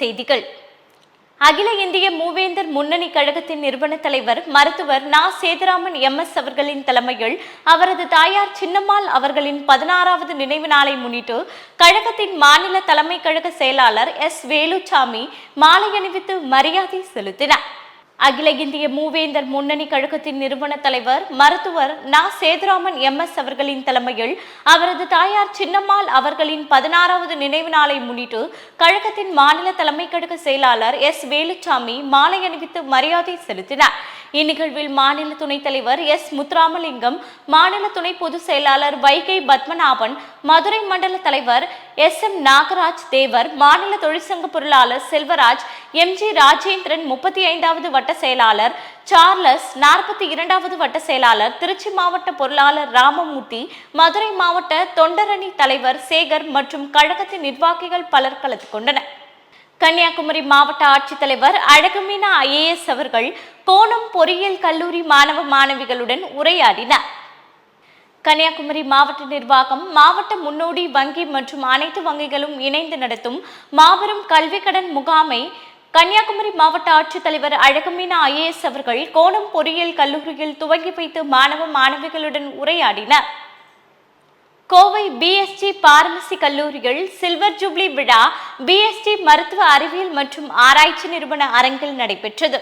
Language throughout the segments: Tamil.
செய்திகள். அகில இந்திய மூவேந்தர் முன்னணி கழகத்தின் நிறுவன தலைவர் மருத்துவர் நா. சேதுராமன் எம். எஸ். அவர்களின் தலைமையில் அவரது தாயார் சின்னம்மாள் அவர்களின் பதினாறாவது நினைவு நாளை முன்னிட்டு கழகத்தின் மாநில தலைமை கழக செயலாளர் எஸ். வேலுச்சாமி மாலை அணிவித்து மரியாதை செலுத்தினார். அகில இந்திய மூவேந்தர் முன்னணி கழகத்தின் நிறுவன தலைவர் மருத்துவர் நா. சேதுராமன் எம். எஸ். அவர்களின் தலைமையில் அவரது தாயார் சின்னம்மாள் அவர்களின் பதினாறாவது நினைவு நாளை முன்னிட்டு கழகத்தின் மாநில தலைமை கழக செயலாளர் எஸ். வேலுச்சாமி மாலை அணிவித்து மரியாதை செலுத்தினார். இந்நிகழ்வில் மாநில துணைத் தலைவர் எஸ். முத்துராமலிங்கம் மாநில துணை பொதுச் செயலாளர் வைகை பத்மநாபன் மதுரை மண்டல தலைவர் எஸ். எம். நாகராஜ் தேவர் மாநில தொழிற்சங்க பொருளாளர் செல்வராஜ் எம். ஜி. ராஜேந்திரன் முப்பத்தி ஐந்தாவது வட்ட செயலாளர் சார்லஸ் நாற்பத்தி இரண்டாவது வட்ட செயலாளர் திருச்சி மாவட்ட பொருளாளர் ராமமூர்த்தி மதுரை மாவட்ட தொண்டரணி தலைவர் சேகர் மற்றும் கழகத்தின் நிர்வாகிகள் பலர் கலந்து கொண்டனர். கன்னியாகுமரி மாவட்ட ஆட்சித்தலைவர் அழகுமீனா ஐஏஎஸ் அவர்கள் கோணம் பொறியியல் கல்லூரி மாணவ மாணவிகளுடன் உரையாடினார். கன்னியாகுமரி மாவட்ட நிர்வாகம் மாவட்ட முன்னோடி வங்கி மற்றும் அனைத்து வங்கிகளும் இணைந்து நடத்தும் மாபெரும் கல்வி கடன் முகாமை கன்னியாகுமரி மாவட்ட ஆட்சித்தலைவர் அழகுமீனா ஐஏஎஸ் அவர்கள் கோணம் பொறியியல் கல்லூரியில் துவங்கி வைத்து மாணவ மாணவிகளுடன் உரையாடினார். கோவை பிஎஸ்டி பார்மசி கல்லூரியில் சில்வர் ஜூப்ளி விழா பிஎஸ்டி மருத்துவ அறிவியல் மற்றும் ஆராய்ச்சி நிறுவன அரங்கில் நடைபெற்றது.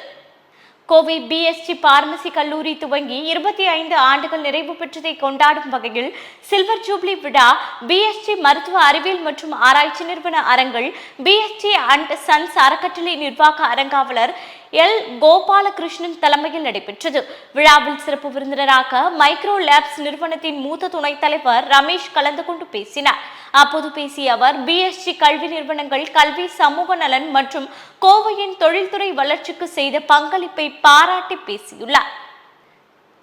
கோவை பிஎஸ்டி பார்மசி கல்லூரி துவங்கி இருபத்தி ஐந்து ஆண்டுகள் நிறைவு பெற்றதை கொண்டாடும் வகையில் சில்வர் ஜூப்ளி விழா பிஎஸ்டி மருத்துவ அறிவியல் மற்றும் ஆராய்ச்சி நிறுவன அரங்கில் பிஎஸ்டி அண்ட் சன்ஸ் அறக்கட்டளை நிர்வாக அரங்காவலர் எல். கோபாலகிருஷ்ணன் தலைமையில் நடைபெற்றது. விழாவில் சிறப்பு விருந்தினராக மைக்ரோ லேப்ஸ் நிறுவனத்தின் மூத்த துணைத் தலைவர் ரமேஷ் கலந்து கொண்டு பேசினார். அப்போது பேசிய அவர் பிஎஸ்டி கல்வி நிறுவனங்கள் கல்வி சமூக நலன் மற்றும் கோவையின் தொழில்துறை வளர்ச்சிக்கு செய்த பங்களிப்பை பாராட்டி பேசியுள்ளார்.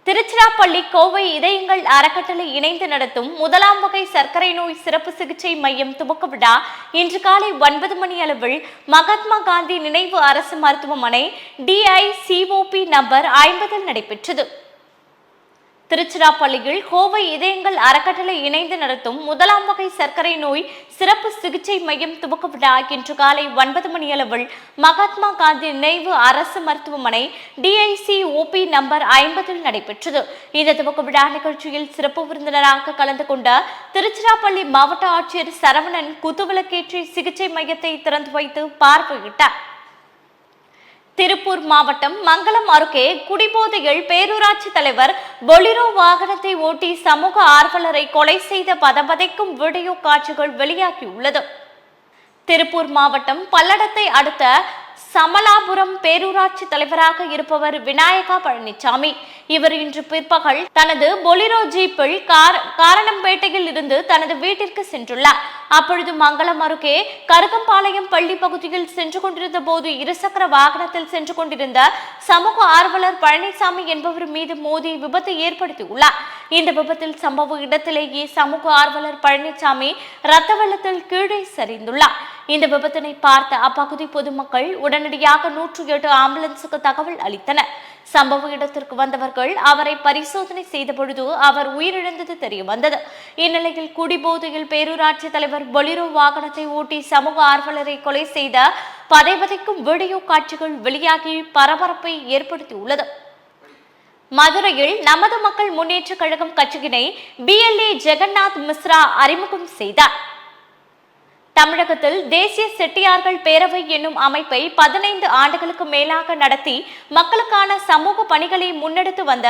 திருச்சிராப்பள்ளி கோவை இதயங்கள் அறக்கட்டளை இணைந்து நடத்தும் முதலாம் வகை சர்க்கரை நோய் சிறப்பு சிகிச்சை மையம் துவக்க விழா இன்று காலை ஒன்பது மணி அளவில் மகாத்மா காந்தி நினைவு அரசு மருத்துவமனை டிஐசிஓபி நம்பர் ஐம்பதில் நடைபெற்றது. திருச்சிராப்பள்ளியில் கோவை இதயங்கள் அறக்கட்டளை இணைந்து நடத்தும் முதலாம் வகை சர்க்கரை நோய் சிறப்பு சிகிச்சை மையம் துவக்க விழா இன்று காலை ஒன்பது மணி அளவில் மகாத்மா காந்தி நினைவு அரசு மருத்துவமனை டிஐசி ஓபி நம்பர் ஐம்பதில் நடைபெற்றது. இந்த துவக்க விழா நிகழ்ச்சியில் சிறப்பு விருந்தினராக கலந்து கொண்ட திருச்சிராப்பள்ளி மாவட்ட ஆட்சியர் சரவணன் குத்துவிளக்கேற்றி சிகிச்சை மையத்தை திறந்து வைத்து பார்வையிட்டார். திருப்பூர் மாவட்டம் மங்களம் அருகே குடிபோதையில் பேரூராட்சி தலைவர் பொலிரோ வாகனத்தை ஓட்டி சமூக ஆர்வலரை கொலை செய்த பதபதைக்கும் வீடியோ காட்சிகள் வெளியாகியுள்ளது. திருப்பூர் மாவட்டம் பல்லடத்தை அடுத்த சமலாபுரம் பேரூராட்சி தலைவராக இருப்பவர் விநாயகா பழனிசாமி இவர் இன்று பிற்பகல் தனது பொலிரோ ஜீப்பில் கார் காரணம்பேட்டையில் இருந்து தனது வீட்டிற்கு சென்றுள்ளார். அப்பொழுது மங்களம் அருகே கருகம்பாளையம் பள்ளி பகுதியில் சென்று கொண்டிருந்த போது இருசக்கர வாகனத்தில் சென்று கொண்டிருந்த சமூக ஆர்வலர் பழனிசாமி என்பவர் மீது மோதி விபத்து ஏற்படுத்தியுள்ளார். இந்த விபத்தில் சம்பவ இடத்திலேயே சமூக ஆர்வலர் பழனிசாமி ரத்த வெள்ளத்தில் கீழே சரிந்துள்ளார். இந்த விபத்தினை பார்த்த அப்பகுதி பொதுமக்கள் உடனடியாக நூற்று எட்டு ஆம்புலன்ஸுக்கு தகவல் அளித்தனர். சம்பவ இடத்திற்கு வந்தவர்கள் அவரை பரிசோதனை செய்த பொழுது அவர் உயிரிழந்தது தெரிய வந்தது இந்நிலையில் குடிபோதையில் பேரூராட்சி தலைவர் பொலிரோ வாகனத்தை ஓட்டி சமூக ஆர்வலரை கொலை செய்த பதைபதைக்கும் வீடியோ காட்சிகள் வெளியாகி பரபரப்பை ஏற்படுத்தியுள்ளது. மதுரையில் நமது மக்கள் முன்னேற்ற கழகம் கட்சியினை பிஎல்ஏ ஜெகநாத் மிஸ்ரா அறிமுகம் செய்தார். தமிழகத்தில் தேசிய செட்டியார்கள் பேரவை என்னும் அமைப்பை பதினைந்து ஆண்டுகளுக்கு மேலாக நடத்தி மக்களுக்கான சமூக பணிகளை முன்னெடுத்து வந்த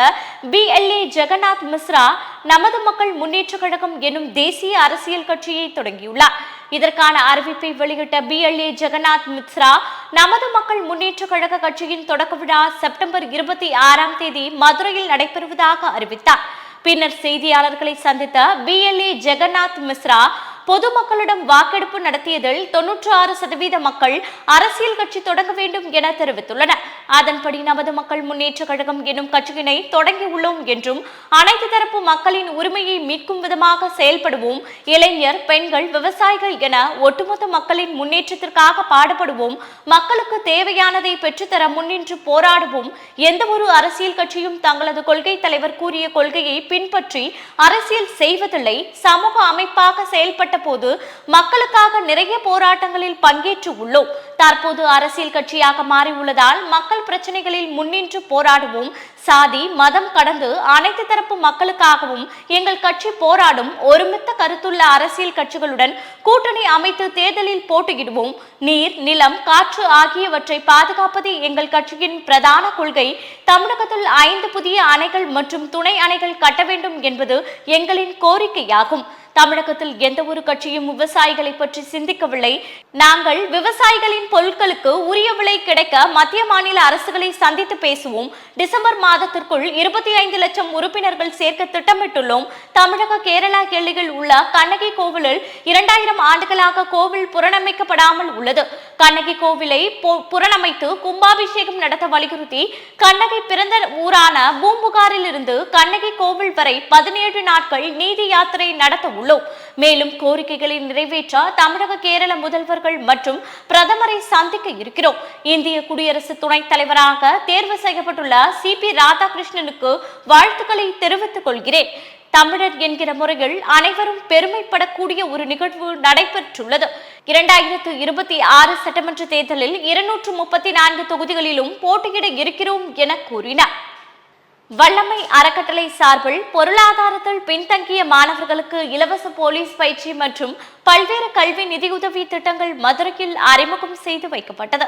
பிஎல்ஏ ஜெகநாத் மிஸ்ரா நமது மக்கள் முன்னேற்ற கழகம் என்னும் தேசிய அரசியல் கட்சியை தொடங்கியுள்ளார். இதற்கான அறிவிப்பை வெளியிட்ட பிஎல்ஏ ஜெகநாத் மிஸ்ரா நமது மக்கள் முன்னேற்ற கழக கட்சியின் தொடக்க விழா செப்டம்பர் இருபத்தி ஆறாம் தேதி மதுரையில் நடைபெறுவதாக அறிவித்தார். பின்னர் செய்தியாளர்களை சந்தித்த பிஎல்ஏ ஜெகநாத் மிஸ்ரா பொதுமக்களிடம் வாக்கெடுப்பு நடத்தியதில் தொன்னூற்று ஆறு சதவீத மக்கள் அரசியல் கட்சி தொடங்க வேண்டும் என தெரிவித்துள்ளனர். அதன்படி நமது மக்கள் முன்னேற்ற கழகம் எனும் கட்சியினை தொடங்கியுள்ளோம் என்றும் அனைத்து தரப்பு மக்களின் உரிமையை மீட்கும் விதமாக செயல்படுவோம் இளைஞர் பெண்கள் விவசாயிகள் என ஒட்டுமொத்த மக்களின் முன்னேற்றத்திற்காக பாடுபடுவோம் மக்களுக்கு தேவையானதை பெற்றுத்தர முன்னின்று போராடுவோம் எந்த ஒரு அரசியல் கட்சியும் தங்களது கொள்கை தலைவர் கூறிய கொள்கையை பின்பற்றி அரசியல் செய்வதில்லை சமூக அமைப்பாக செயல்பட்ட ஏற்பட்ட போது மக்களுக்காக நிறைய போராட்டங்களில் பங்கேற்று உள்ளோம் தற்போது அரசியல் கட்சியாக மாறியுள்ளதால் மக்கள் பிரச்சனைகளில் முன்னின்று போராடுவோம். சாதி மதம் கடந்து அனைத்து தரப்பு மக்களுக்காகவும் எங்கள் கட்சி போராடும் ஒருமித்த கருத்துள்ள அரசியல் கட்சிகளுடன் கூட்டணி அமைத்து தேர்தலில் போட்டியிடுவோம். நீர் நிலம் காற்று ஆகியவற்றை பாதுகாப்பது எங்கள் கட்சியின் பிரதான கொள்கை. தமிழகத்தில் ஐந்து புதிய அணைகள் மற்றும் துணை அணைகள் கட்ட வேண்டும் என்பது எங்களின் கோரிக்கையாகும். தமிழகத்தில் எந்த ஒரு கட்சியும் விவசாயிகளை பற்றி சிந்திக்கவில்லை. நாங்கள் விவசாயிகளின் பொருட்களுக்கு உரிய விலை கிடைக்க மத்திய மாநில அரசுகளை சந்தித்து பேசுவோம். டிசம்பர் மாதத்திற்குள் இருபத்தி ஐந்து லட்சம் உறுப்பினர்கள் சேர்க்க திட்டமிட்டுள்ளோம். தமிழக கேரளா எல்லையில் உள்ள கண்ணகி கோவிலில் இரண்டாயிரம் ஆண்டுகளாக கோவில் புறணமைக்கப்படாமல் உள்ளது. கண்ணகி கோவிலை பொ- புறணமைத்து கும்பாபிஷேகம் நடத்த வலியுறுத்தி கண்ணகி பிறந்த ஊரான பூம்புகாரில் இருந்து கண்ணகி கோவில் வரை பதினேழு நாட்கள் நீதி யாத்திரை நடத்த உள்ளோம் மேலும் கோரிக்கைகளை நிறைவேற்ற தமிழக கேரள முதல்வர்கள் மற்றும் பிரதமரை சந்திக்க இருக்கிறோம். இந்திய குடியரசு துணைத் தலைவராக தேர்வு செய்யப்பட்டுள்ள சி. பி. ராதாகிருஷ்ணனுக்கு வாழ்த்துக்களை தெரிவித்துக் கொள்கிறேன். தமிழர் என்கிற முறையில் அனைவரும் பெருமைப்படக்கூடிய ஒரு நிகழ்வு நடைபெற்றுள்ளது. இரண்டாயிரத்து இருபத்தி ஆறு சட்டமன்ற தேர்தலில் இருநூற்று முப்பத்தி நான்கு தொகுதிகளிலும் போட்டியிட இருக்கிறோம் என கூறினார். வல்லமை அறக்கட்டளை சார்பில் பொருளாதாரத்தில் பின்தங்கிய மாணவர்களுக்கு இலவச போலீஸ் பயிற்சி மற்றும் பல்வேறு கல்வி நிதியுதவி திட்டங்கள் மதுரையில் அறிமுகம் செய்து வைக்கப்பட்டது.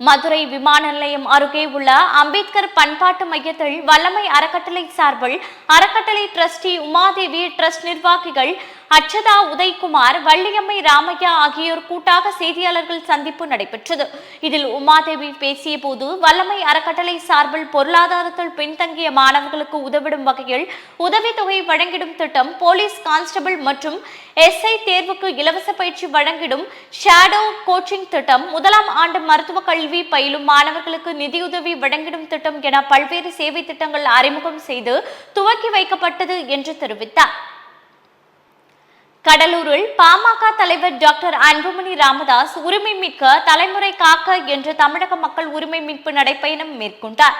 மதுரை விமான நிலையம் அருகே உள்ள அம்பேத்கர் பண்பாட்டு மையத்தில் வல்லமை அறக்கட்டளை சார்பில் அறக்கட்டளை டிரஸ்டி உமாதேவி ட்ரஸ்ட் நிர்வாகிகள் அச்சதா உதய்குமார் வள்ளியம்மை ராமையா ஆகியோர் கூட்டாக செய்தியாளர்கள் சந்திப்பு நடைபெற்றது. இதில் உமாதேவி பேசிய போது வல்லமை அறக்கட்டளை சார்பில் பொருளாதாரத்தில் பின்தங்கிய மாணவர்களுக்கு உதவிடும் வகையில் உதவித்தொகை வழங்கிடும் திட்டம் போலீஸ் கான்ஸ்டபிள் மற்றும் எஸ்ஐ தேர்வுக்கு இலவச பயிற்சி வழங்கிடும் ஷேடோ கோச்சிங் திட்டம் முதலாம் ஆண்டு மருத்துவ கல்வி பயிலும் மாணவர்களுக்கு நிதியுதவி வழங்கிடும் திட்டம் என பல்வேறு சேவை திட்டங்கள் அறிமுகம் செய்து துவக்கி வைக்கப்பட்டது என்று தெரிவித்தார். கடலூரில் பாமக தலைவர் டாக்டர் அன்புமணி ராமதாஸ் உரிமை மீட்க தலைமுறை காக்க என்ற தமிழக மக்கள் உரிமை மீட்பு நடைப்பயணம் மேற்கொண்டார்.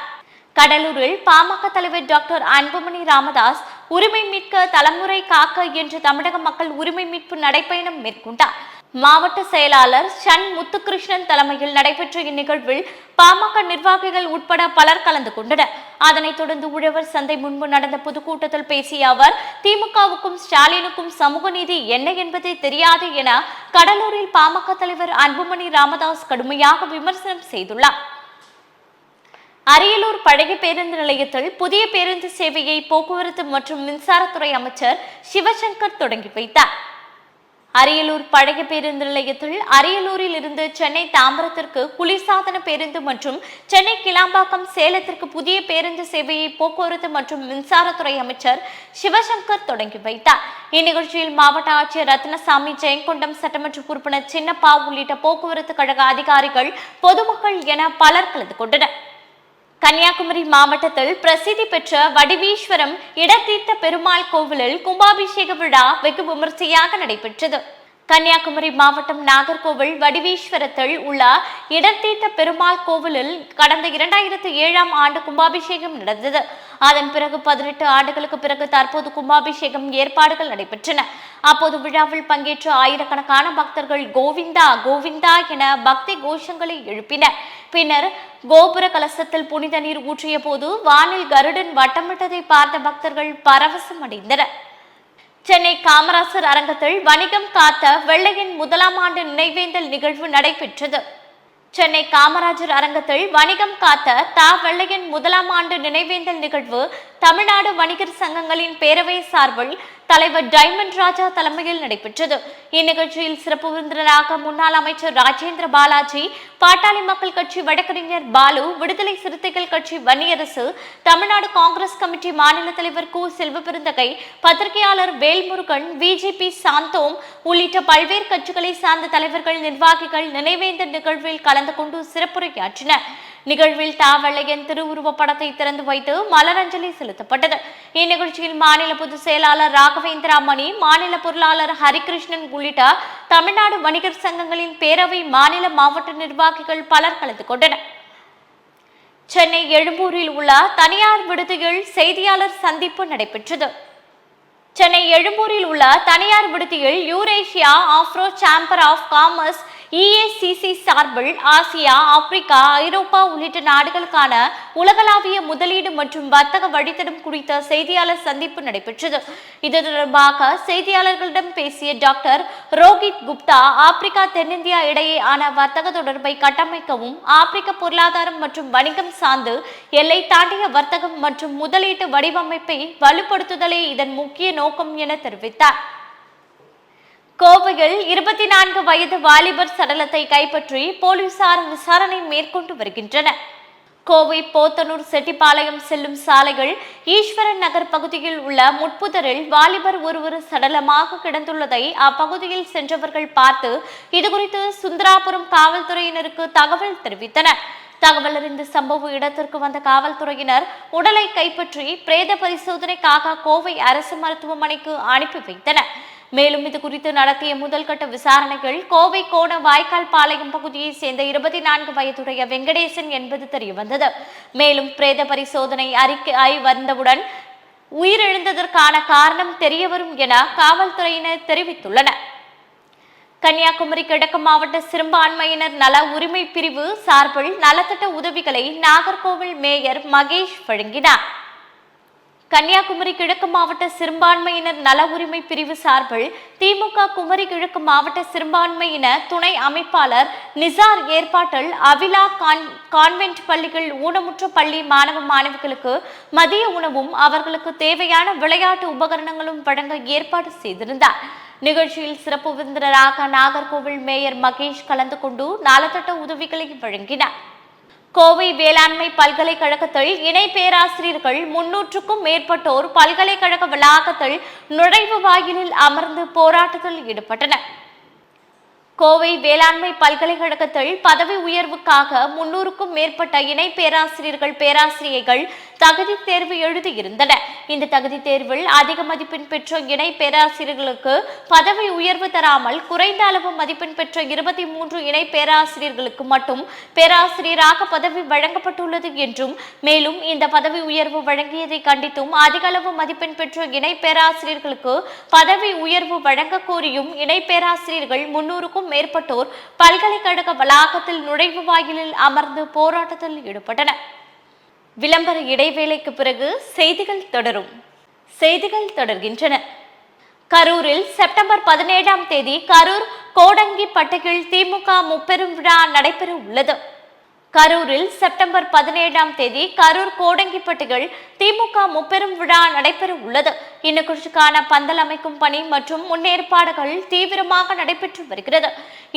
கடலூரில் பாமக தலைவர் டாக்டர் அன்புமணி ராமதாஸ் உரிமை மீட்க தலைமுறை காக்க என்று தமிழக மக்கள் உரிமை மீட்பு நடைப்பயணம் மேற்கொண்டார். மாவட்ட செயலாளர் சன் முத்துகிருஷ்ணன் தலைமையில் நடைபெற்ற இந்நிகழ்வில் பாமக நிர்வாகிகள் உட்பட பலர் கலந்து கொண்டனர். அதனைத் தொடர்ந்து உழவர் சந்தை முன்பு நடந்த பொதுக்கூட்டத்தில் பேசிய அவர் திமுகவுக்கும் ஸ்டாலினுக்கும் சமூக நீதி என்ன என்பதே தெரியாது என கடலூரில் பாமக தலைவர் அன்புமணி ராமதாஸ் கடுமையாக விமர்சனம் செய்துள்ளார். அரியலூர் பழைய பேருந்து நிலையத்தில் புதிய பேருந்து சேவையை போக்குவரத்து மற்றும் மின்சாரத்துறை அமைச்சர் சிவசங்கர் தொடங்கி வைத்தார். அரியலூர் பழைய பேருந்து நிலையத்தில் அரியலூரில் இருந்து சென்னை தாம்பரத்திற்கு குளிர்சாதன பேருந்து மற்றும் சென்னை கிளாம்பாக்கம் சேலத்திற்கு புதிய பேருந்து சேவையை போக்குவரத்து மற்றும் மின்சாரத்துறை அமைச்சர் சிவசங்கர் தொடங்கி வைத்தார். இந்நிகழ்ச்சியில் மாவட்ட ஆட்சியர் ரத்னசாமி ஜெயங்கொண்டம் சட்டமன்ற உறுப்பினர் சின்னப்பா உள்ளிட்ட போக்குவரத்து கழக அதிகாரிகள் பொதுமக்கள் என பலர் கலந்து கொண்டனர். கன்னியாகுமரி மாவட்டத்தில் பிரசித்தி பெற்ற வடிவீஸ்வரம் இடத்தீர்த்த பெருமாள் கோவிலில் கும்பாபிஷேக விழா வெகு விமர்சையாக நடைபெற்றது. கன்னியாகுமரி மாவட்டம் நாகர்கோவில் வடிவீஸ்வரத்தில் உள்ள இடத்தீர்த்த பெருமாள் கோவிலில் கடந்த இரண்டாயிரத்து ஏழாம் ஆண்டு கும்பாபிஷேகம் நடந்தது. அதன் பிறகு பதினெட்டு ஆண்டுகளுக்கு பிறகு தற்போது கும்பாபிஷேகம் ஏற்பாடுகள் நடைபெற்றன. அப்போது விழாவில் பங்கேற்ற ஆயிரக்கணக்கான பக்தர்கள் கோவிந்தா கோவிந்தா என பக்தி கோஷங்களை எழுப்பினர். பின்னர் கோபுர கலசத்தில் புனித நீர் ஊற்றிய போது வானில் கருடன் வட்டமிட்டதை பார்த்த பக்தர்கள் பரவசம் அடைந்தனர். சென்னை காமராசர் அரங்கத்தில் வணிகம் காத்த வெள்ளையின் முதலாம் ஆண்டு நினைவேந்தல் நிகழ்வு நடைபெற்றது. சென்னை காமராஜர் அரங்கத்தில் வணிகம் காத்த தா வெள்ளையின் முதலாம் ஆண்டு நினைவேந்தல் நிகழ்வு தமிழ்நாடு வணிகர் சங்கங்களின் பேரவை சார்பில் தலைவர் டைமண்ட் ராஜா தலைமையில் நடைபெற்றது. இந்நிகழ்ச்சியில் சிறப்பு விருந்தினராக முன்னாள் அமைச்சர் ராஜேந்திர பாலாஜி பாட்டாளி மக்கள் கட்சி வழக்கறிஞர் பாலு விடுதலை சிறுத்தைகள் கட்சி வன்னியரசு தமிழ்நாடு காங்கிரஸ் கமிட்டி மாநில தலைவர் கு. செல்வபெருந்தகை பத்திரிகையாளர் வேல்முருகன் பிஜேபி சாந்தோம் உள்ளிட்ட பல்வேறு கட்சிகளை சார்ந்த தலைவர்கள் நிர்வாகிகள் நினைவேந்த நிகழ்வில் கலந்து கொண்டு சிறப்புரையாற்றினர். நிகழ்வில் தாவளையன் திருவுருவப் படத்தை திறந்து வைத்து மலரஞ்சலி செலுத்தப்பட்டது. இந்நிகழ்ச்சியில் மாநில பொதுச் செயலாளர் ராகவேந்திரா மணி மாநில பொருளாளர் ஹரிகிருஷ்ணன் உள்ளிட்ட தமிழ்நாடு வணிகர் சங்கங்களின் பேரவை மாநில மாவட்ட நிர்வாகிகள் பலர் கலந்து கொண்டனர். சென்னை எழும்பூரில் உள்ள தனியார் விடுதியில் செய்தியாளர் சந்திப்பு நடைபெற்றது. சென்னை எழும்பூரில் உள்ள தனியார் விடுதியில் Eurasia Afro chamber of commerce EACC சார்பில் ஆசியா ஆப்பிரிக்கா ஐரோப்பா உள்ளிட்ட நாடுகளுக்கான உலகளாவிய முதலீடு மற்றும் வர்த்தக வழித்தடம் குறித்த செய்தியாளர் சந்திப்பு நடைபெற்றது. இது தொடர்பாக செய்தியாளர்களிடம் பேசிய டாக்டர் ரோஹித் குப்தா ஆப்பிரிக்கா தென்னிந்தியா இடையேயான வர்த்தக தொடர்பை கட்டமைக்கவும் ஆப்பிரிக்க பொருளாதாரம் மற்றும் வணிகம் சார்ந்து எல்லை தாண்டிய வர்த்தகம் மற்றும் முதலீட்டு வடிவமைப்பை வலுப்படுத்துதலே இதன் முக்கிய நோக்கம் என தெரிவித்தார். கோவையில் இருபத்தி நான்கு வயது வாலிபர் சடலத்தை கைப்பற்றி போலீசார் விசாரணை மேற்கொண்டு வருகின்றனர். கோவை போத்தனூர் செட்டிப்பாளையம் செல்லும் சாலைகள் ஈஸ்வரன் நகர் பகுதியில் உள்ள முட்புதரில் வாலிபர் ஒருவர் சடலமாக கிடந்துள்ளதை அப்பகுதியில் சென்றவர்கள் பார்த்து இதுகுறித்து சுந்தராபுரம் காவல்துறையினருக்கு தகவல் தெரிவித்தனர். தகவல் அறிந்த சம்பவ இடத்திற்கு வந்த காவல்துறையினர் உடலை கைப்பற்றி பிரேத பரிசோதனைக்காக கோவை அரசு மருத்துவமனைக்கு அனுப்பி வைத்தனர். மேலும் இது குறித்து நடத்திய முதல்கட்ட விசாரணைகள் கோவை கோண வாய்க்கால் பாளையம் பகுதியை சேர்ந்த இருபத்தி நான்கு வயதுடைய வெங்கடேசன் என்பது தெரியவந்தது மேலும் பிரேத பரிசோதனை அறிக்கை வந்தவுடன் உயிரிழந்ததற்கான காரணம் தெரியவரும் என காவல்துறையினர் தெரிவித்துள்ளனர். கன்னியாகுமரி கிழக்கு மாவட்ட சிறுபான்மையினர் நல உரிமை பிரிவு சார்பில் நலத்திட்ட உதவிகளை நாகர்கோவில் மேயர் மகேஷ் வழங்கினார். கன்னியாகுமரி கிழக்கு மாவட்ட சிறுபான்மையினர் நல உரிமை பிரிவு சார்பில் திமுக குமரி கிழக்கு மாவட்ட சிறுபான்மையின துணை அமைப்பாளர் நிசார் ஏற்பாட்டில் அவிலா கான் கான்வென்ட் பள்ளிகள் ஊனமுற்ற பள்ளி மாணவ மாணவிகளுக்கு மதிய உணவும் அவர்களுக்கு தேவையான விளையாட்டு உபகரணங்களும் வழங்க ஏற்பாடு செய்திருந்தார். நிகழ்ச்சியில் சிறப்பு விருந்தினராக நாகர்கோவில் மேயர் மகேஷ் கலந்து கொண்டு நலத்திட்ட உதவிகளை வழங்கினார். கோவை வேளாண்மை பல்கலைக்கழகத்தில் இணை பேராசிரியர்கள் முன்னூற்றுக்கும் மேற்பட்டோர் பல்கலைக்கழக வளாகத்தில் நுழைவு வாயிலில் அமர்ந்து போராட்டத்தில் ஈடுபட்டனர். கோவை வேளாண்மை பல்கலைக்கழகத்தில் பதவி உயர்வுக்காக முன்னூறுக்கும் மேற்பட்ட இணை பேராசிரியர்கள் பேராசிரியைகள் தகுதி தேர்வு எழுதியிருந்தனர் இந்த தகுதி தேர்வில் அதிக மதிப்பெண் பெற்ற இணை பேராசிரியர்களுக்கு பதவி உயர்வு தராமல் குறைந்த அளவு மதிப்பெண் பெற்ற இருபத்தி மூன்று இணை பேராசிரியர்களுக்கு மட்டும் பேராசிரியராக பதவி வழங்கப்பட்டுள்ளது என்றும் மேலும் இந்த பதவி உயர்வு வழங்கியதை கண்டித்தும் அதிக அளவு மதிப்பெண் பெற்ற இணை பேராசிரியர்களுக்கு பதவி உயர்வு வழங்க கோரியும் இணை பேராசிரியர்கள் முன்னூறுக்கும் மேற்பட்டோர் பல்கலைக்கழக வளாகத்தில் நுழைவு வாயிலில் அமர்ந்து போராட்டத்தில் ஈடுபட்டனர். விளம்பர இடைவேளைக்கு பிறகு செய்திகள் தொடரும். செய்திகள் தொடர்கின்றன. கரூரில் செப்டம்பர் பதினேழாம் தேதி கரூர் கோடங்கி பட்டகில் திமுக முப்பெரும் விழா நடைபெற உள்ளது. கரூரில் செப்டம்பர் பதினேழாம் தேதி கரூர் கோடங்கிப்பட்டிகள் திமுக முப்பெரும் விழா நடைபெற உள்ளது. இந்நிகழ்ச்சிக்கான பந்தல் அமைக்கும் பணி மற்றும் முன்னேற்பாடுகள் தீவிரமாக நடைபெற்று வருகிறது.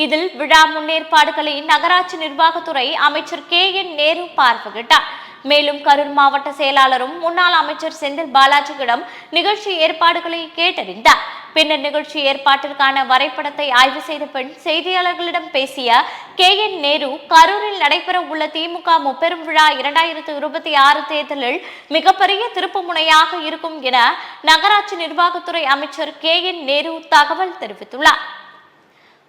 இதில் விழா முன்னேற்பாடுகளை நகராட்சி நிர்வாகத்துறை அமைச்சர் கே என் நேரு பார்வையிட்டார். மேலும் கரூர் மாவட்ட செயலாளரும் முன்னாள் அமைச்சர் செந்தில் பாலாஜியிடம் நிகழ்ச்சி ஏற்பாடுகளை கேட்டறிந்தார். பின்னர் நிகழ்ச்சி ஏற்பாட்டிற்கான வரைபடத்தை ஆய்வு செய்த பின் செய்தியாளர்களிடம் பேசிய கே என் நேரு கரூரில் நடைபெற உள்ள திமுக முப்பெரும் விழா இரண்டாயிரத்து இருபத்தி ஆறு தேர்தலில் மிகப்பெரிய திருப்பு முனையாக இருக்கும் என நகராட்சி நிர்வாகத்துறை அமைச்சர் கே என் நேரு தகவல் தெரிவித்துள்ளார்.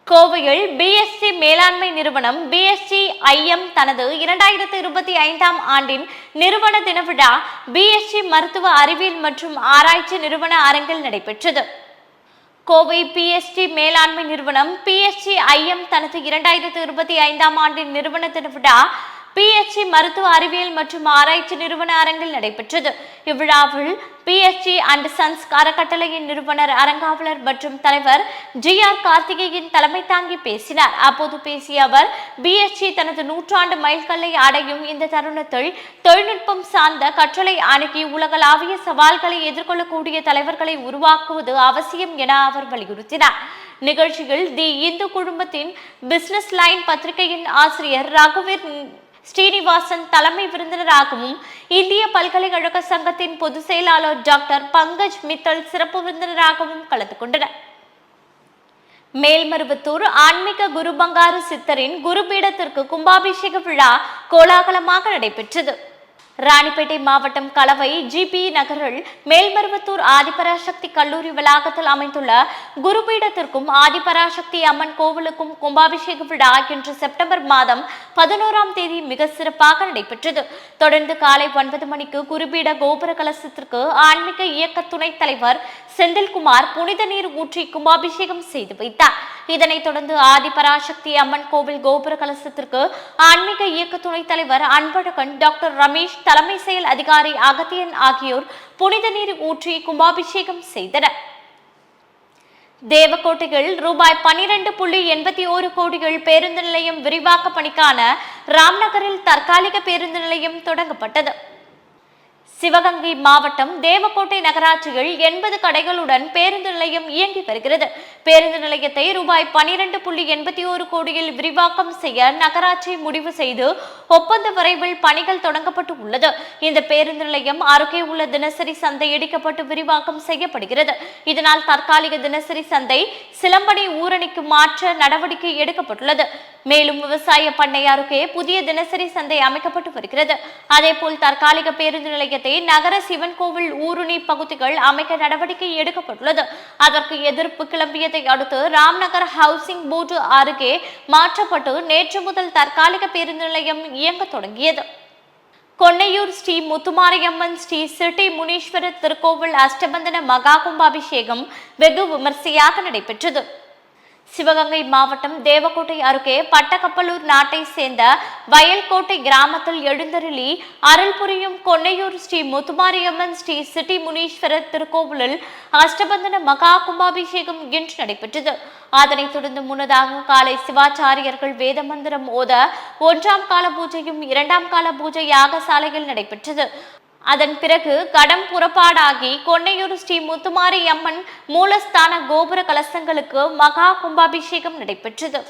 கோவையில் பிஎஸ்சி மேலாண்மை நிறுவனம் பிஎஸ்சி ஐஎம் தனது இரண்டாயிரத்து இருபத்தி ஐந்தாம் ஆண்டின் நிறுவன தின விழா பிஎஸ்சி மருத்துவ அறிவியல் மற்றும் ஆராய்ச்சி நிறுவன அரங்கில் நடைபெற்றது. கோவை பிஎஸ்டி மேலாண்மை நிறுவனம் பிஎஸ்டி ஐஎம் தனது இரண்டாயிரத்து இருபத்தி ஐந்தாம் ஆண்டின் நிறுவன தின பிஎச்சி மருத்துவ அறிவியல் மற்றும் ஆராய்ச்சி நிறுவன அரங்கில் நடைபெற்றது. இவ்விழாவில் பிஎச்சி அண்ட் சன்ஸ் அறக்கட்டளையின் நிறுவனர் அரங்காவலர் மற்றும் தலைவர் ஜி ஆர் கார்த்திகேயன் தலைமை தாங்கி பேசினார். அப்போது பேசிய அவர் பிஎச்சி தனது நூற்றாண்டு மைல்கல்லை அடையும் இந்த தருணத்தில் தொழில்நுட்பம் சார்ந்த கற்றலை அணுகி உலகளாவிய சவால்களை எதிர்கொள்ளக்கூடிய தலைவர்களை உருவாக்குவது அவசியம் என அவர் வலியுறுத்தினார். நிகழ்ச்சியில் தி இந்து குழுமத்தின் பிசினஸ் லைன் பத்திரிகையின் ஆசிரியர் ரகுவீர் ஸ்ரீனிவாசன் தலைமை விருந்தினராகவும் இந்திய பல்கலைக்கழக சங்கத்தின் பொதுச் செயலாளர் டாக்டர் பங்கஜ் மித்தல் சிறப்பு விருந்தினராகவும் கலந்து கொண்டனர். மேல்மருவத்தூர் ஆன்மீக குரு பங்காரு சித்தரின் குருபீடத்திற்கு கும்பாபிஷேக விழா கோலாகலமாக நடைபெற்றது. ராணிப்பேட்டை மாவட்டம் கலவை ஜிபி நகரில் மேல்மருவத்தூர் ஆதிபராசக்தி கல்லூரி வளாகத்தில் அமைந்துள்ள குருபீடத்திற்கும் ஆதிபராசக்தி அம்மன் கோவிலுக்கும் கும்பாபிஷேக விழா இன்று செப்டம்பர் மாதம் பதினோராம் தேதி மிக சிறப்பாக நடைபெற்றது. தொடர்ந்து காலை ஒன்பது மணிக்கு குருபீட கோபுர கலசத்திற்கு ஆன்மீக இயக்க துணைத் தலைவர் செந்தில்குமார் புனித நீர் ஊற்றி கும்பாபிஷேகம் செய்து வைத்தார். இதனைத் தொடர்ந்து ஆதிபராசக்தி அம்மன் கோவில் கோபுர கலசத்திற்கு ஆன்மீக இயக்க துணைத் தலைவர் அன்பழகன் டாக்டர் ரமேஷ் தலைமை செயல் அதிகாரி அகத்தியன் ஆகியோர் புனித நீர் ஊற்றி கும்பாபிஷேகம் செய்தனர். தேவக்கோட்டையில் ரூபாய் பனிரெண்டு புள்ளி எண்பத்தி ஓரு கோடிகள் பேருந்து நிலையம் விரிவாக்க பணிக்கான ராம்நகரில் தற்காலிக பேருந்து நிலையம் தொடங்கப்பட்டது. சிவகங்கை மாவட்டம் தேவக்கோட்டை நகராட்சியில் எண்பது கடைகளுடன் பேருந்து நிலையம் இயங்கி வருகிறது. பேருந்து நிலையத்தை ரூபாய் பனிரெண்டு புள்ளி எண்பத்தி ஓரு கோடியில் விரிவாக்கம் செய்ய நகராட்சி முடிவு செய்து ஒப்பந்த விரைவில் பணிகள் தொடங்கப்பட்டு உள்ளது. இந்த பேருந்து நிலையம் அருகே உள்ள தினசரி சந்தை இடிக்கப்பட்டு விரிவாக்கம் செய்யப்படுகிறது. இதனால் தற்காலிக தினசரி சந்தை சிலம்படி ஊரணிக்கு மாற்ற நடவடிக்கை எடுக்கப்பட்டுள்ளது. மேலும் விவசாய பண்ணை அருகே புதிய தினசரி சந்தை அமைக்கப்பட்டு வருகிறது. அதேபோல் தற்காலிக பேருந்து நிலையத்தை நகர சிவன் கோவில் ஊருணி பகுதிகள் அமைக்க நடவடிக்கை எடுக்கப்பட்டுள்ளது. அதற்கு எதிர்ப்பு கிளம்பியதை அடுத்து ராம்நகர் ஹவுசிங் போர்டு அருகே மாற்றப்பட்டு நேற்று முதல் தற்காலிக பேருந்து நிலையம் இயங்க தொடங்கியது. கொன்னையூர் ஸ்ரீ முத்துமாரியம்மன் ஸ்ரீ சிட்டி முனீஸ்வரர் திருக்கோவில் அஷ்டபந்தன மகா கும்பாபிஷேகம் வெகு விமர்சையாக நடைபெற்றது. சிவகங்கை மாவட்டம் தேவக்கோட்டை அருகே பட்டக்கப்பலூர் நாட்டை சேர்ந்த வயல்கோட்டை கிராமத்தில் எழுந்தருளி அருள் புரியும் கொன்னையூர் ஸ்ரீ முத்துமாரியம்மன் ஸ்ரீ சிட்டி முனீஸ்வரர் திருக்கோவிலில் அஷ்டபந்தன மகா கும்பாபிஷேகம் இன்று நடைபெற்றது. அதனைத் தொடர்ந்து முன்னதாக காலை சிவாச்சாரியர்கள் வேத மந்திரம் ஓத ஒன்றாம் கால பூஜையும் இரண்டாம் கால பூஜை யாகசாலையில் நடைபெற்றது. அதன் பிறகு கடம் புறப்பாடாகி கொன்னையூர் ஸ்ரீ முத்துமாரி அம்மன் மூலஸ்தான கோபுர கலசங்களுக்கு மகா கும்பாபிஷேகம் நடைபெற்றது.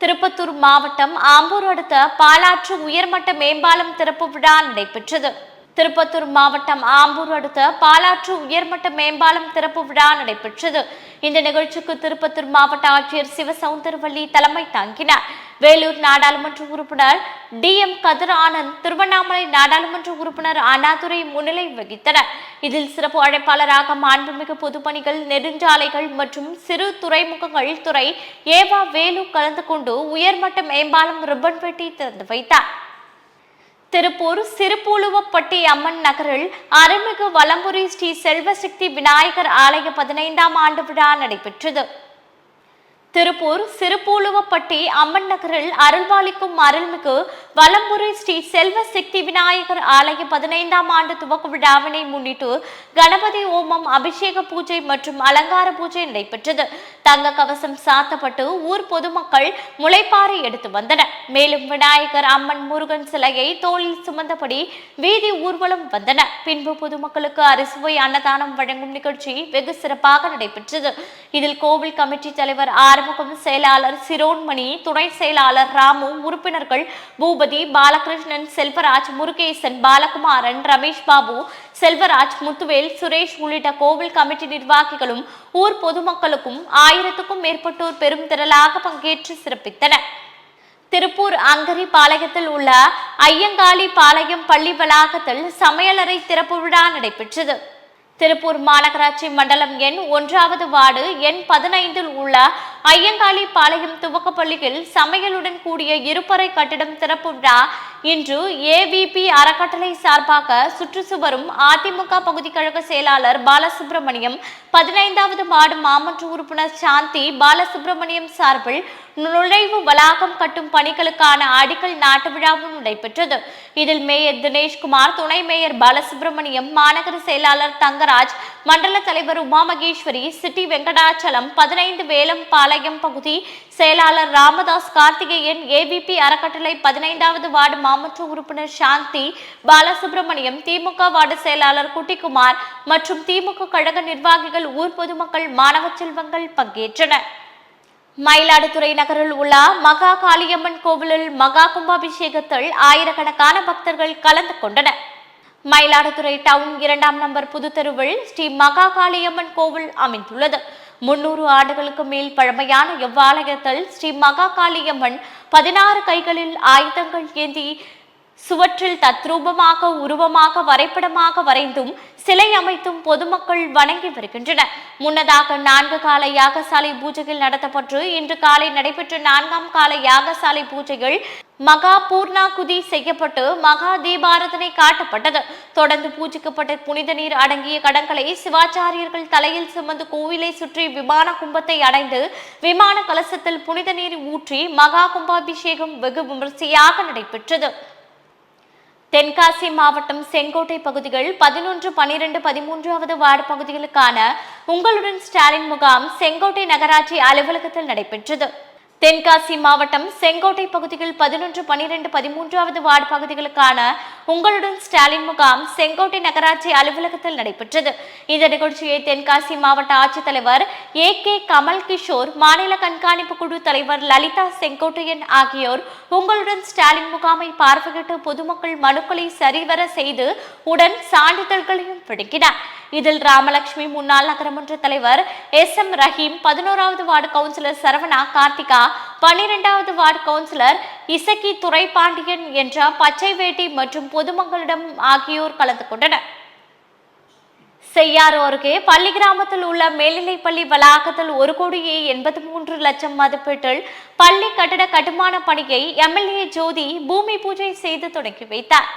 திருப்பத்தூர் மாவட்டம் ஆம்பூர் அடுத்த பாலாற்று உயர்மட்ட மேம்பாலம் திறப்பு விழா நடைபெற்றது. திருப்பத்தூர் மாவட்டம் ஆம்பூர் அடுத்த பாலாற்று உயர்மட்ட மேம்பாலம் திறப்பு விழா நடைபெற்றது. இந்த நிகழ்ச்சிக்கு திருப்பத்தூர் மாவட்ட ஆட்சியர் சிவசவுந்தரவல்லி தலைமை தாங்கினார். வேலூர் நாடாளுமன்ற உறுப்பினர் டி எம் கதிர் ஆனந்த் திருவண்ணாமலை நாடாளுமன்ற உறுப்பினர் அண்ணாதுரை முன்னிலை வகித்தனர். இதில் சிறப்பு அழைப்பாளராக மாண்புமிகு பொதுப்பணிகள் நெடுஞ்சாலைகள் மற்றும் சிறு துறைமுகங்கள் துறை ஏவா வேலு கலந்து கொண்டு உயர்மட்ட மேம்பாலம் ரிப்பன் வெட்டி திறந்து வைத்தார். திருப்பூர் சிறுபூலுவப்பட்டி அம்மன் நகரில் அருள்மிகு வலம்புரி ஸ்ரீ செல்வசக்தி விநாயகர் ஆலய பதினைந்தாம் ஆண்டு விழா நடைபெற்றது. திருப்பூர் சிறுபூலுவப்பட்டி அம்மன் நகரில் அருள்வாளிக்கும் அருள்மிகு வலம்புரி ஸ்ரீ செல்வ சக்தி விநாயகர் ஆலய பதினைந்தாம் ஆண்டு துவக்க விழாவினை முன்னிட்டு கணபதி ஓமம் அபிஷேக பூஜை மற்றும் அலங்கார பூஜை நடைபெற்றது. தங்க கவசம் சாத்தப்பட்டு ஊர் பொதுமக்கள் முளைப்பாறை எடுத்து வந்தனர். மேலும் விநாயகர் அம்மன் முருகன் சிலையை தோளில் சுமந்தபடி வீதி ஊர்வலம் வந்தன பின்பு பொதுமக்களுக்கு அரிசுவை அன்னதானம் வழங்கும் நிகழ்ச்சி வெகு சிறப்பாக நடைபெற்றது. இதில் கோவில் கமிட்டி தலைவர் ஆறுமுகம் செயலாளர் சிரோன்மணி துணை செயலாளர் ராமு உறுப்பினர்கள் பூபதி பாலகிருஷ்ணன் செல்வராஜ் முருகேசன் பாலகுமாரன் ரமேஷ் பாபு செல்வராஜ் முத்துவேல் சுரேஷ் உள்ளிட்ட கோவில் கமிட்டி நிர்வாகிகளும் ஊர் பொதுமக்களுக்கும் ஆயிரத்துக்கும் மேற்பட்டோர் பெரும் திரளாக பங்கேற்று சிறப்பித்தனர். திருப்பூர் அங்கரி பாளையத்தில் உள்ள ஐயங்காளி பாளையம் பள்ளி வளாகத்தில் சமையலறை திறப்பு விழா நடைபெற்றது. திருப்பூர் மாநகராட்சி மண்டலம் எண் ஒன்றாவது வார்டு எண் பதினைந்தில் உள்ள ஐயங்காளி பாளையம் துவக்கப்பள்ளியில் சமையலுடன் கூடிய இருப்பறை கட்டிடம் திறப்பு விழா இன்று ஏவிபி அறக்கட்டளை சார்பாக சுற்றுச்சுவரும் அதிமுக பகுதி கழக செயலாளர் பாலசுப்ரமணியம் பதினைந்தாவது வார்டு மாமன்ற உறுப்பினர் சாந்தி பாலசுப்ரமணியம் சார்பில் நுழைவு வளாகம் கட்டும் பணிகளுக்கான அடிக்கல் நாட்டு விழாவும் நடைபெற்றது. இதில் மேயர் தினேஷ்குமார் துணை மேயர் பாலசுப்ரமணியம் மாநகர செயலாளர் தங்கராஜ் மண்டல தலைவர் உமா மகேஸ்வரி சிட்டி வெங்கடாச்சலம் பதினைந்து வேலம் பாளையம் பகுதி செயலாளர் ராமதாஸ் கார்த்திகேயன் ஏபிபி அறக்கட்டளை பதினைந்தாவது வார்டு மாமன்ற உறுப்பினர் சாந்தி பாலசுப்ரமணியம் திமுக வார்டு செயலாளர் குட்டிக்குமார் மற்றும் திமுக கழக நிர்வாகிகள் ஊர் பொதுமக்கள் மாணவ செல்வங்கள் பங்கேற்றனர். மயிலாடுதுறை நகரில் உள்ள மகா காளியம்மன் கோவிலில் மகா கும்பாபிஷேகத்தில் ஆயிரக்கணக்கான பக்தர்கள் கலந்து கொண்டனர். மயிலாடுதுறை டவுன் இரண்டாம் நம்பர் புதுத்தெருவில் ஸ்ரீ மகா காளியம்மன் கோவில் அமைந்துள்ளது. முன்னூறு ஆண்டுகளுக்கு மேல் பழமையான இவ்வாலயத்தில் ஸ்ரீ மகா காளியம்மன் பதினாறு கைகளில் ஆயுதங்கள் ஏந்தி சுவற்றில் தத்ரூபமாக உருவமாக வரைபடமாக வரைந்தும் சிலை அமைத்தும் பொதுமக்கள் வணங்கி வருகின்றனர். முன்னதாக நான்கு கால யாகசாலை பூஜைகள் நடத்தப்பட்டு இன்று காலை நடைபெற்ற நான்காம் கால யாகசாலை பூஜைகள் மகா பூர்ணாகுதி செய்யப்பட்டு மகா தீபாரதனை காட்டப்பட்டது. தொடர்ந்து பூஜிக்கப்பட்ட புனித நீர் அடங்கிய கடன்களை சிவாச்சாரியர்கள் தலையில் சுமந்து கோவிலை சுற்றி விமான கும்பத்தை அடைந்து விமான கலசத்தில் புனித நீர் ஊற்றி மகா கும்பாபிஷேகம் வெகு விமர்சையாக நடைபெற்றது. தென்காசி மாவட்டம் செங்கோட்டை பகுதிகள் பதினொன்று பனிரெண்டு பதிமூன்றாவது வார்டு பகுதிகளுக்கான உங்களுடன் ஸ்டாலின் முகாம் செங்கோட்டை நகராட்சி அலுவலகத்தில் நடைபெற்றது. தென்காசி மாவட்டம் செங்கோட்டை பகுதியில் பதினொன்று பனிரெண்டு பதிமூன்றாவது வார்டு பகுதிகளுக்கான உங்களுடன் ஸ்டாலின் முகாம் செங்கோட்டை நகராட்சி அலுவலகத்தில் நடைபெற்றது. இந்த நிகழ்ச்சியை தென்காசி மாவட்ட ஆட்சித்தலைவர் ஏ கே கமல் கிஷோர் மாநில கண்காணிப்பு குழு தலைவர் லலிதா செங்கோட்டையன் ஆகியோர் உங்களுடன் ஸ்டாலின் முகாமை பார்வையிட்டு பொதுமக்கள் மனுக்களை சரிவர செய்து உடன் சான்றிதழ்களையும் வழங்கினார் இதில் ராமலட்சுமி முன்னாள் நகரமன்ற தலைவர் எஸ் எம் ரஹீம் பதினோராவது வார்டு கவுன்சிலர் சரவணா கார்த்திகா பன்னிரெண்டாவது வார்டு கவுன்சிலர் இசக்கி துரைபாண்டியன் என்ற பச்சை வேட்டி மற்றும் பொதுமக்களிடம் ஆகியோர் கலந்து கொண்டனர். செய்யாறு அருகே பள்ளி கிராமத்தில் உள்ள மேல்நிலைப்பள்ளி வளாகத்தில் ஒரு கோடியே எண்பத்தி மூன்று லட்சம் மதிப்பீட்டில் பள்ளி கட்டட கட்டுமான பணியை எம்எல்ஏ ஜோதி பூமி பூஜை செய்து தொடங்கி வைத்தார்.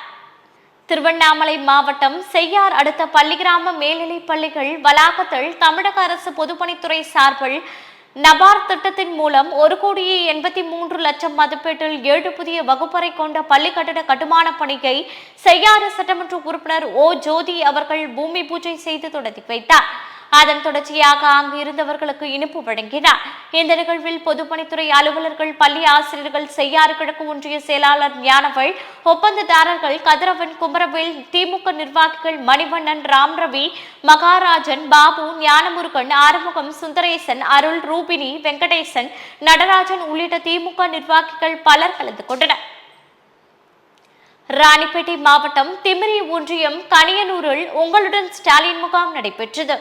திருவண்ணாமலை மாவட்டம் செய்யார் அடுத்த பள்ளி கிராம மேல்நிலைப் பள்ளிகள் வளாகத்தில் தமிழக அரசு பொதுப்பணித்துறை சார்பில் நபார் திட்டத்தின் மூலம் ஒரு கோடியே எண்பத்தி மூன்று லட்சம் மதிப்பீட்டில் ஏழு புதிய வகுப்பறை கொண்ட பள்ளி கட்டட கட்டுமான பணியை செய்யாறு சட்டமன்ற உறுப்பினர் ஓ ஜோதி அவர்கள் பூமி பூஜை செய்து தொடங்கி வைத்தார். அதன் தொடர்ச்சியாக அங்கு இருந்தவர்களுக்கு இனிப்பு வழங்கினார். இந்த நிகழ்வில் பொதுப்பணித்துறை அலுவலர்கள் பள்ளி ஆசிரியர்கள் செய்யாறு கிழக்கு ஒன்றிய செயலாளர் ஞானவள் ஒப்பந்ததாரர்கள் கதிரவன் குமரவேல் திமுக நிர்வாகிகள் மணிவண்ணன் ராம் ரவி மகாராஜன் பாபு ஞானமுருகன் ஆறுமுகம் சுந்தரேசன் அருள் ரூபினி வெங்கடேசன் நடராஜன் உள்ளிட்ட திமுக நிர்வாகிகள் பலர் கலந்து கொண்டனர். ராணிப்பேட்டை மாவட்டம் திமிரி ஒன்றியம் கனியனூரில் உங்களுடன் ஸ்டாலின் முகாம் நடைபெற்றது.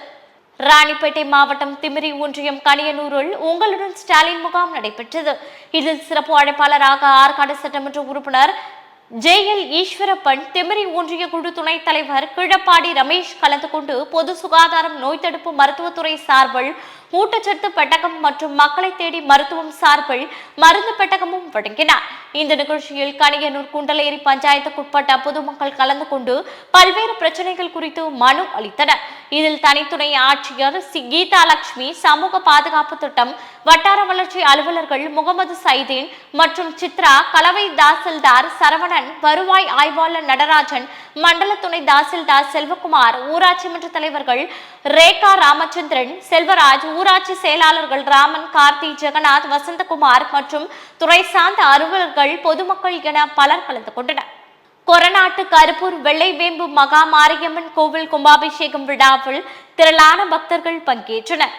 ராணிப்பேட்டை மாவட்டம் திமிரி ஒன்றியம் கனியனூரில் உங்களுடன் ஸ்டாலின் முகாம் நடைபெற்றது. இதில் சிறப்பு அழைப்பாளராக ஆற்காடு சட்டமன்ற உறுப்பினர் ஜே எல் ஈஸ்வரப்பன் திமிரி ஒன்றிய குழு துணைத் தலைவர் கிழப்பாடி ரமேஷ் கலந்து கொண்டு பொது சுகாதாரம் நோய் தடுப்பு மருத்துவத்துறை சார்பில் ஊட்டச்சத்து பெட்டகம் மற்றும் மக்களை தேடி மருத்துவம் சார்பில் மருந்து பெட்டகமும் வழங்கினார் இந்த நிகழ்ச்சியில் கணியனூர் குண்டலேரி பஞ்சாயத்துக்குட்பட்ட பொதுமக்கள் கலந்து கொண்டு பல்வேறு பிரச்சனைகள் குறித்து மனு அளித்தனர். இதில் தனித்துறை ஆட்சியர் சி. கீதா லட்சுமி சமூக பாதுகாப்பு திட்டம் வட்டார வளர்ச்சி அலுவலர்கள் முகமது சைதீன் மற்றும் சித்ரா கலவை தாசில்தார் சரவணன் வருவாய் ஆய்வாளர் நடராஜன் மண்டல துணை தாசில்தார் செல்வகுமார் ஊராட்சி மன்ற தலைவர்கள் ரேகா ராமச்சந்திரன் செல்வராஜ் ஊராட்சி செயலாளர்கள் ராமன் கார்த்தி ஜெகநாத் வசந்தகுமார் மற்றும் துறை சார்ந்த அலுவலர்கள் பொதுமக்கள் என பலர் கலந்து கொண்டனர். கொரநாட்டு கருப்பூர் வெள்ளைவேம்பு மகா மாரியம்மன் கோவில் கும்பாபிஷேகம் விழாவில் திரளான பக்தர்கள் பங்கேற்றனர்.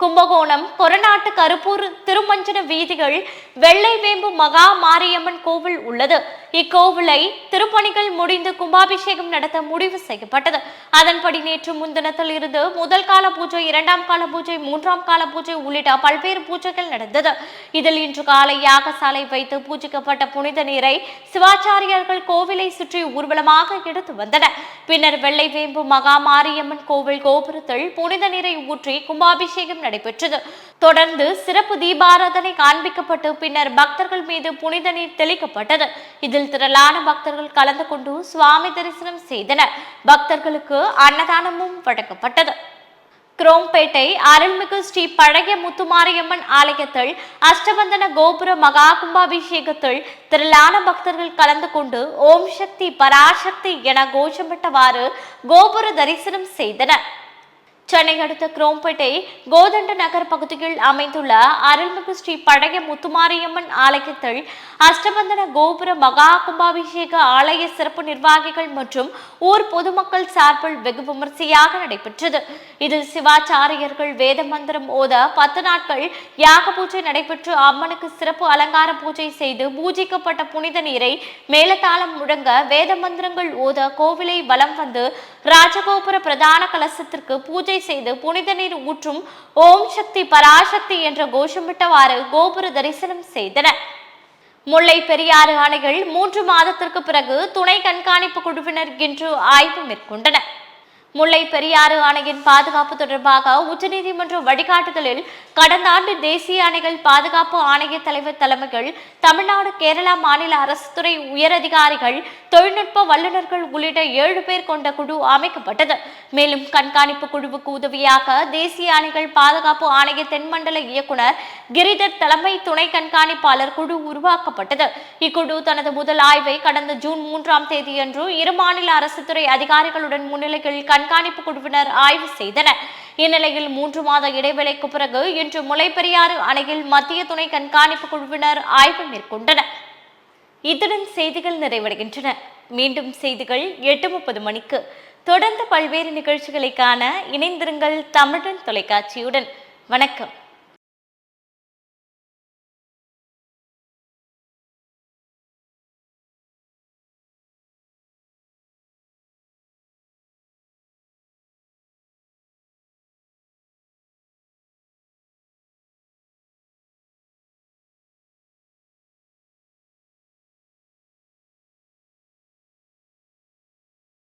கும்பகோணம் கொரநாட்டு கருப்பூர் திருமஞ்சன வீதிகள் வெள்ளைவேம்பு மகா மாரியம்மன் கோவில் உள்ளது. இக்கோவிலை திருப்பணிகள் முடிந்து கும்பாபிஷேகம் நடத்த முடிவு செய்யப்பட்டது. அதன்படி நேற்று முன்தினத்தில் இருந்து முதல் கால பூஜை இரண்டாம் கால பூஜை மூன்றாம் கால பூஜை உள்ளிட்ட பல்வேறு பூஜைகள் நடந்தது. இதில் இன்று காலை யாகசாலை வைத்து பூஜிக்கப்பட்ட புனித நீரை சிவாச்சாரியர்கள் கோவிலை சுற்றி ஊர்வலமாக எடுத்து வந்தனர். பின்னர் வெள்ளைவேம்பு மகா மாரியம்மன் கோவில் கோபுரத்தில் புனித நீரை ஊற்றி கும்பாபிஷேகம் நடைபெற்றது. தொடர்ந்து சிறப்பு தீபாராதனை காண்பிக்கப்பட்டு பின்னர் பக்தர்கள் மீது புனித நீர் தெளிக்கப்பட்டது. இதில் திரளான பக்தர்கள் கலந்து கொண்டு சுவாமி தரிசனம் செய்தனர். பக்தர்களுக்கு அன்னதானமும் வழங்கப்பட்டது. குரோம்பேட்டை அருள்மிகு ஸ்ரீ பழைய முத்துமாரியம்மன் ஆலயத்தில் அஷ்டபந்தன கோபுர மகா கும்பாபிஷேகத்தில் திரளான பக்தர்கள் கலந்து கொண்டு ஓம் சக்தி பராசக்தி என கோஷமிட்டவாறு கோபுர தரிசனம் செய்தனர். சென்னை அடுத்த குரோம்பேட்டை கோதண்ட நகர் பகுதியில் அமைந்துள்ள அருள்மிகு ஸ்ரீ பழைய முத்துமாரியம்மன் ஆலயத்தில் அஷ்டபந்தன கோபுர மகா கும்பாபிஷேக ஆலய சிறப்பு நிர்வாகிகள் மற்றும் ஊர் பொதுமக்கள் சார்பில் வெகு விமர்சையாக நடைபெற்றது. இதில் சிவாச்சாரியர்கள் வேத மந்திரம் ஓத பத்து நாட்கள் யாக பூஜை நடைபெற்று அம்மனுக்கு சிறப்பு அலங்கார பூஜை செய்து பூஜிக்கப்பட்ட புனித நீரை மேலதாளம் முழங்க வேத மந்திரங்கள் ஓத கோவிலை வலம் வந்து ராஜகோபுர பிரதான கலசத்திற்கு பூஜை செய்து புனித நீர் ஊற்றும் ஓம் சக்தி பராசக்தி என்ற கோஷமிட்டவாறு கோபுர தரிசனம் செய்தனர் முல்லை பெரியாறு அணைகள் மூன்று மாதத்திற்கு பிறகு துணை கண்காணிப்பு குழுவினர் இன்று ஆய்வு மேற்கொண்டனர். முல்லை பெரியாறு அணையின் பாதுகாப்பு தொடர்பாக உச்சநீதிமன்ற வழிகாட்டுதலில் கடந்த ஆண்டு தேசிய அணைகள் பாதுகாப்பு ஆணைய தலைவர் தலைமையில் தமிழ்நாடு கேரளா மாநில அரசு துறை உயரதிகாரிகள் தொழில்நுட்ப வல்லுநர்கள் உள்ளிட்ட ஏழு பேர் கொண்ட குழு அமைக்கப்பட்டது. மேலும் கண்காணிப்பு குழுவுக்கு உதவியாக தேசிய அணைகள் பாதுகாப்பு ஆணைய தென்மண்டல இயக்குனர் கிரிதர் தலைமை துணை கண்காணிப்பாளர் குழு உருவாக்கப்பட்டது. இக்குழு தனது முதல் ஆய்வை கடந்த ஜூன் மூன்றாம் தேதியன்று இரு மாநில அரசு துறை அதிகாரிகளுடன் முன்னிலையில் கண்காணிப்பு குழுவினர் ஆய்வு செய்தனர். இந்நிலையில் மூன்று மாத இடைவேளைக்கு பிறகு இன்று முளைப்பெரியாறு அணையில் மத்திய துணை கண்காணிப்பு குழுவினர் ஆய்வு மேற்கொண்டனர். இத்துடன் செய்திகள் நிறைவடைகின்றன. மீண்டும் செய்திகள் எட்டு முப்பது மணிக்கு. தொடர்ந்து பல்வேறு நிகழ்ச்சிகளை காண இணைந்திருங்கள் தமிழன் தொலைக்காட்சியுடன். வணக்கம்.